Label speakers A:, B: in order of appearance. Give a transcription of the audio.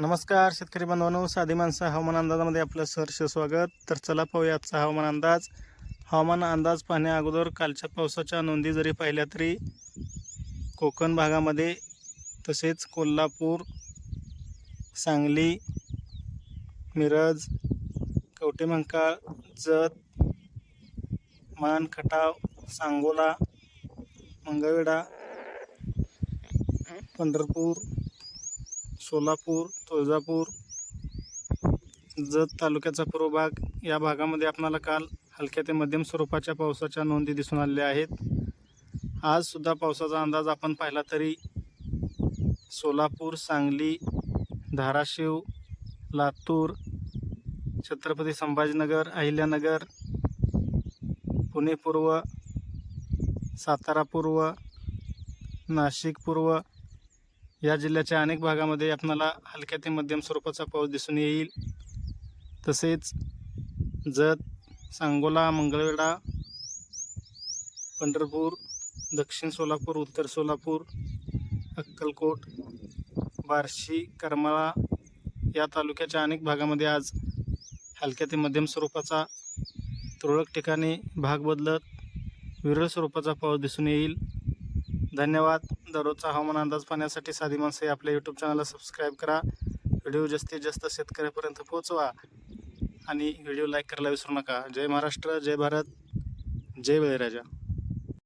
A: नमस्कार शेतकरी बांधवांनो साधी माणसं हवामान अंदाजामध्ये आपलं सहर्ष स्वागत. तर चला पाहूया आजचा हवामान अंदाज. हवामान अंदाज पाहण्या अगोदर कालच्या पावसाच्या नोंदी जरी पाहिल्या तरी कोकण भागामध्ये तसेच कोल्हापूर सांगली मिरज कवटेमंकाळ जत मान खटाव सांगोला मंगळवेढा पंढरपूर सोलापूर तुळजापूर जत तालुक्याचा पूर्व भाग. या भागामध्ये आपणाला काल हलक्या ते मध्यम स्वरूपाच्या पावसाच्या नोंदी दिसून आलेल्या आहेत. आजसुद्धा पावसाचा अंदाज आपण पाहिला तरी सोलापूर सांगली धाराशिव लातूर छत्रपती संभाजीनगर अहिल्यानगर पुणे पूर्व सातारा पूर्व नाशिक पूर्व या जिल्ह्याच्या अनेक भागामध्ये आपणाला हलक्या ते मध्यम स्वरूपाचा पाऊस दिसून येईल. तसेच जत सांगोला मंगळवेढा पंढरपूर दक्षिण सोलापूर उत्तर सोलापूर अक्कलकोट बार्शी करमाळा या तालुक्याच्या अनेक भागामध्ये आज हलक्या ते मध्यम स्वरूपाचा तुरळक ठिकाणी भाग बदलत विरळ स्वरूपाचा पाऊस दिसून येईल. धन्यवाद. दररोजचा हवामान अंदाज पाहण्यासाठी साधी माणसं आपल्या यूट्यूब चॅनलला सबस्क्राईब करा. व्हिडिओ जास्तीत जास्त शेतकऱ्यापर्यंत पोहोचवा. आणि व्हिडिओ लाईक करायला विसरू नका. जय महाराष्ट्र जय भारत जय बळीराजा.